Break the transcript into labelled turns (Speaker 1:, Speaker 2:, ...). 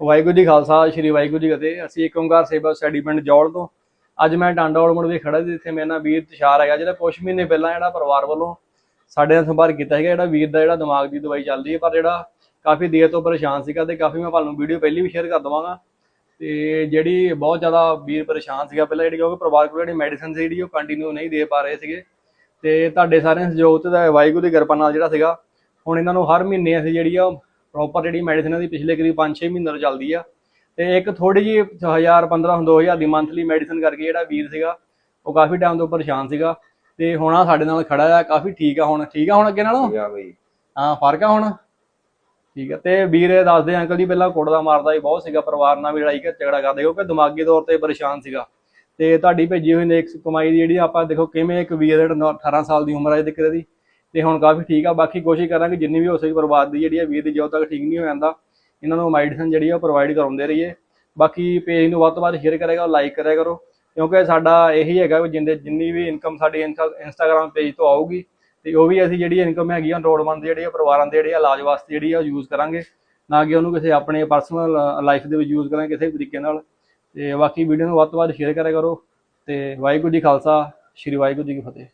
Speaker 1: ਵਾਹਿਗੁਰੂ ਜੀ ਖਾਲਸਾ, ਸ੍ਰੀ ਵਾਹਿਗੁਰੂ ਜੀ ਫਤਿਹ। ਅਸੀਂ ਏਕ ਓੰਕਾਰ ਸੇਵਾ ਸਟੱਡੀ ਪਿੰਡ ਜੌਲ ਤੋਂ। ਅੱਜ ਮੈਂ ਟਾਂਡਾ ਮੁੜ ਵੀ ਖੜਾ ਸੀ, ਜਿੱਥੇ ਮੇਰੇ ਨਾਲ ਵੀਰ ਤੁਸ਼ਾਰ ਹੈਗਾ, ਜਿਹੜਾ ਕੁਝ ਮਹੀਨੇ ਪਹਿਲਾਂ ਜਿਹੜਾ ਪਰਿਵਾਰ ਵੱਲੋਂ ਸਾਡੇ ਨਾਲ ਸੰਪਰਕ ਕੀਤਾ ਹੈਗਾ ਜਿਹੜਾ ਵੀਰ ਦਾ ਜਿਹੜਾ ਦਿਮਾਗ ਦੀ ਦਵਾਈ ਚੱਲਦੀ ਹੈ, ਪਰ ਜਿਹੜਾ ਕਾਫੀ ਦੇਰ ਤੋਂ ਪਰੇਸ਼ਾਨ ਸੀਗਾ ਤੇ ਕਾਫੀ ਮੈਂ ਤੁਹਾਨੂੰ ਵੀਡੀਓ ਪਹਿਲੀ ਵੀ ਸ਼ੇਅਰ ਕਰ ਦਵਾਂਗਾ। ਤੇ ਜਿਹੜੀ ਬਹੁਤ ਜ਼ਿਆਦਾ ਵੀਰ ਪਰੇਸ਼ਾਨ ਸੀਗਾ ਪਹਿਲਾਂ, ਜਿਹੜੀ ਕਿਉਂਕਿ ਪਰਿਵਾਰ ਕੋਲ ਜਿਹੜੀ ਮੈਡੀਸਨ ਸੀ, ਜਿਹੜੀ ਉਹ ਕੰਟੀਨਿਊ ਨਹੀਂ ਦੇ ਪਾ ਰਹੇ ਸੀਗੇ। ਤੇ ਤੁਹਾਡੇ ਸਾਰਿਆਂ ਸਹਿਯੋਗ ਤੇ ਵਾਹਿਗੁਰੂ ਦੀ ਕਿਰਪਾ ਨਾਲ ਜਿਹੜਾ ਸੀਗਾ, ਹੁਣ ਇਹਨਾਂ ਨੂੰ ਹਰ ਮਹੀਨੇ ਅਸੀਂ ਜਿਹੜੀ ਆ ਪ੍ਰੋਪਰ ਜਿਹੜੀ ਮੈਡੀਸਨ ਦੀ ਪਿਛਲੇ ਕਰੀਬ 5-6 ਮਹੀਨੇ ਤੋਂ ਚੱਲਦੀ ਆ। ਤੇ ਇੱਕ ਥੋੜੀ ਜਿਹੀ 1000 15 2000 ਦੀ ਮੰਥਲੀ ਮੈਡੀਸਨ ਕਰਕੇ ਜਿਹੜਾ ਵੀਰ ਸੀਗਾ ਉਹ ਕਾਫੀ ਟਾਈਮ ਤੋਂ ਪਰੇਸ਼ਾਨ ਸੀਗਾ ਤੇ ਹੁਣ ਆ ਸਾਡੇ ਨਾਲ ਖੜਾ ਆ ਕਾਫੀ ਠੀਕ ਆ ਹੁਣ। ਠੀਕ ਆ ਹੁਣ ਅੱਗੇ ਨਾਲੋਂ?
Speaker 2: ਆ ਬਈ।
Speaker 1: ਹਾਂ ਫ਼ਰਕ ਆ ਹੁਣ? ਠੀਕ ਆ ਤੇ ਵੀਰ ਇਹ ਦੱਸਦੇ ਅੰਕਲ ਜੀ ਪਹਿਲਾਂ ਕੁੱਟਦਾ ਮਾਰਦਾ ਹੀ ਬਹੁਤ ਸੀਗਾ ਪਰਿਵਾਰ ਨਾਲ ਵੀ ਲੜਾਈ ਝਗੜਾ ਕਰਦੇ ਕਿਉਂਕਿ ਦਿਮਾਗੀ ਤੌਰ ਤੇ ਪਰੇਸ਼ਾਨ ਸੀਗਾ। ਤੇ ਤੁਹਾਡੀ ਭੇਜੀ ਹੋਈ ਨੇਕ ਕਮਾਈ ਦੀ ਜਿਹੜੀ ਆਪਾਂ ਦੇਖੋ ਕਿਵੇਂ ਇੱਕ ਵੀਰ ਜਿਹੜਾ ਨੌ- 18 ਸਾਲ ਦੀ ਉਮਰ ਹੈ ਦਿੱਕਤ ਦੀ ਤੇ ਹੁਣ ਕਾਫੀ ਠੀਕ ਆ, ਬਾਕੀ ਕੋਸ਼ਿਸ਼ ਕਰਾਂਗੇ ਜਿੰਨੀ ਵੀ ਹੋ ਸਕੇ ਬਰਬਾਦ ਦੀ ਜਿਹੜੀ ਆ ਵੀਰ ਦੀ ਜਦੋਂ ਤੱਕ ਠੀਕ ਨਹੀਂ ਹੋ ਜਾਂਦਾ, ਇਹਨਾਂ ਨੂੰ ਮੈਡੀਸਨ ਜਿਹੜੀ ਆ ਉਹ ਪ੍ਰੋਵਾਈਡ ਕਰਾਉਂਦੇ ਰਹੀਏ। ਬਾਕੀ ਪੇਜ ਨੂੰ ਵੱਧ ਤੋਂ ਵੱਧ ਸ਼ੇਅਰ ਕਰੇਗਾ ਲਾਈਕ ਕਰਿਆ ਕਰੋ, ਕਿਉਂਕਿ ਸਾਡਾ ਇਹੀ ਹੈਗਾ ਵੀ ਜਿੰਦੇ, ਜਿੰਨੀ ਵੀ ਇਨਕਮ ਸਾਡੀ ਇੰਸਟਾਗ੍ਰam ਪੇਜ ਤੋਂ ਆਊਗੀ, ਤੇ ਉਹ ਵੀ ਅਸੀਂ ਜਿਹੜੀ ਇਨਕਮ ਹੈਗੀ ਆ ਲੋੜਵੰਦ ਜਿਹੜੇ ਆ, ਪਰਿਵਾਰਾਂ ਦੇ ਜਿਹੜੇ ਆ, ਇਲਾਜ ਵਾਸਤੇ ਜਿਹੜੀ ਆ ਯੂਜ਼ ਕਰਾਂਗੇ। ਨਾ ਕਿ ਉਹਨੂੰ ਕਿਸੇ ਆਪਣੇ ਪਰਸਨਲ ਲਾਈਫ ਦੇ ਵਿੱਚ ਯੂਜ਼ ਕਰਾਂਗੇ ਕਿਸੇ ਵੀ ਤਰੀਕੇ ਨਾਲ। ਤੇ ਬਾਕੀ ਵੀਡੀਓ ਨੂੰ ਵੱਧ ਤੋਂ ਵੱਧ ਸ਼ੇਅਰ ਕਰਿਆ ਕਰੋ, ਤੇ ਵਾਹਿਗੁਰੂ ਜੀ ਖਾਲਸਾ, ਸ਼੍ਰੀ ਵਾਹਿਗੁਰੂ ਜੀ ਕੀ ਫਤਿਹ।